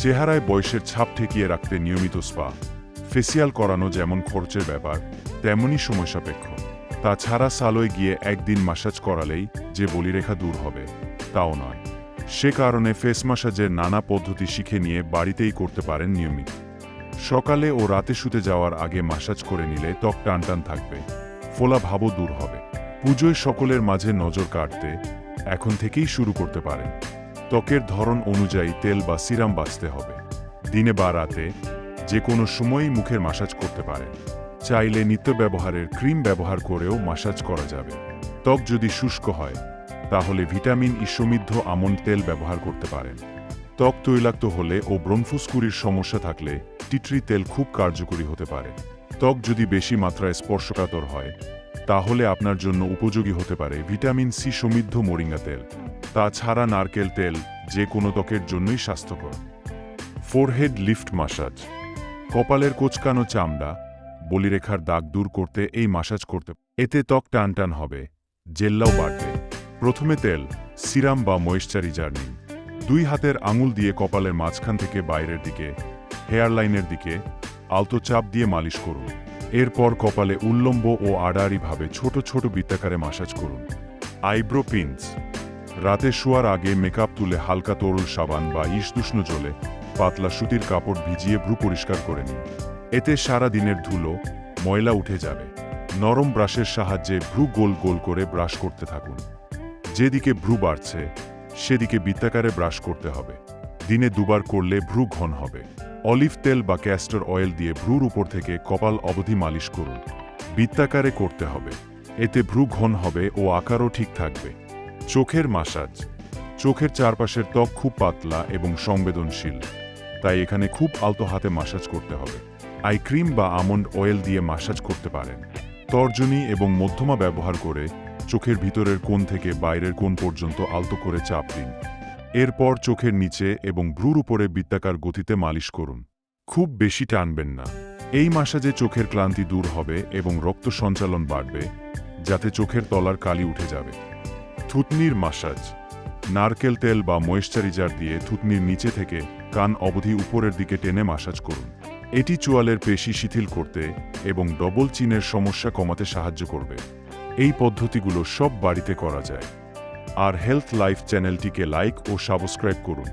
চেহারায় বয়সের ছাপ ঠেকিয়ে রাখতে নিয়মিত স্পা, ফেসিয়াল করানো যেমন খরচের ব্যাপার তেমনই সময় সাপেক্ষ তাছাড়া সালোয় গিয়ে একদিন মাসাজ করালেই যে বলিরেখা দূর হবে, তাও নয়। সে কারণে ফেস মাসাজের নানা পদ্ধতি শিখে নিয়ে বাড়িতেই করতে পারেন নিয়মিত। সকালে ও রাতে শুতে যাওয়ার আগে মাসাজ করে নিলে ত্বক টানটান থাকবে, ফোলা ভাবও দূর হবে। পুজোয় সকলের মাঝে নজর কাটতে এখন থেকেই শুরু করতে পারেন। ত্বকের ধরন অনুযায়ী তেল বা সিরাম বাঁচতে হবে। দিনে বা রাতে যে কোনো সময়ই মুখের মাসাজ করতে পারেন। চাইলে নিত্য ব্যবহারের ক্রিম ব্যবহার করেও মাসাজ করা যাবে। ত্বক যদি শুষ্ক হয়, তাহলে ভিটামিন ই সমৃদ্ধ আমন্ড তেল ব্যবহার করতে পারেন। ত্বক তৈলাক্ত হলে ও ব্রনফুসকুরির সমস্যা থাকলে টিটরি তেল খুব কার্যকরী হতে পারে। ত্বক যদি বেশি মাত্রায় স্পর্শকাতর হয়, তাহলে আপনার জন্য উপযোগী হতে পারে ভিটামিন সি সমৃদ্ধ মোরিঙ্গা তেল। তাছাড়া নারকেল তেল যে কোনো ত্বকের জন্যই স্বাস্থ্যকর। ফোরহেড লিফট মাসাজ কপালের কোচকানো চামড়া, বলিরেখার দাগ দূর করতে এই মাসাজ করতে এতে ত্বক টান টান হবে, জেল্লাও বাড়বে। প্রথমে তেল, সিরাম বা ময়েশ্চারিজার নিন। দুই হাতের আঙুল দিয়ে কপালের মাঝখান থেকে বাইরের দিকে হেয়ারলাইনের দিকে, আলতো চাপ দিয়ে মালিশ করুন। এরপর কপালে উল্লম্ব ও আড়াআড়িভাবে ছোট ছোট বৃত্তাকারে মাসাজ করুন। আইব্রো পিন্স রাতে শোয়ার আগে মেকআপ তুলে হালকা তরল সাবান বা ইসদুষ্ণ জলে পাতলা সুতির কাপড় ভিজিয়ে ভ্রু পরিষ্কার করে নিন। এতে সারা দিনের ধুলো, ময়লা উঠে যাবে। নরম ব্রাশের সাহায্যে ভ্রু গোল গোল করে ব্রাশ করতে থাকুন। যেদিকে ভ্রু বাড়ছে, সেদিকে বৃত্তাকারে ব্রাশ করতে হবে। দিনে দুবার করলে ভ্রু ঘন হবে। অলিভ তেল বা ক্যাস্টার অয়েল দিয়ে ভ্রুর উপর থেকে কপাল অবধি মালিশ করুন। বৃত্তাকারে করতে হবে। এতে ভ্রু ঘন হবে ও আকারও ঠিক থাকবে। চোখের মাসাজ। চোখের চারপাশের ত্বক খুব পাতলা এবং সংবেদনশীল, তাই এখানে খুব আলতো হাতে মাসাজ করতে হবে। আই ক্রিম বা আমন্ড অয়েল দিয়ে মাসাজ করতে পারেন। তর্জনী এবং মধ্যমা ব্যবহার করে চোখের ভিতরের কোণ থেকে বাইরের কোণ পর্যন্ত আলতো করে চাপ দিন। এরপর চোখের নিচে এবং ভ্রুর উপরে বৃত্তাকার গতিতে মালিশ করুন। খুব বেশি টানবেন না। এই মাসাজে চোখের ক্লান্তি দূর হবে এবং রক্ত সঞ্চালন বাড়বে, যাতে চোখের তলার কালি উঠে যাবে। থুতনির মাসাজ। নারকেল তেল বা ময়েশ্চারিজার দিয়ে থুতনির নিচে থেকে কান অবধি উপরের দিকে টেনে মাসাজ করুন। এটি চোয়ালের পেশি শিথিল করতে এবং ডবল চিনের সমস্যা কমাতে সাহায্য করবে। এই পদ্ধতিগুলো সব বাড়িতে করা যায়। আর হেলথ লাইফ চ্যানেলটিকে লাইক ও সাবস্ক্রাইব করুন।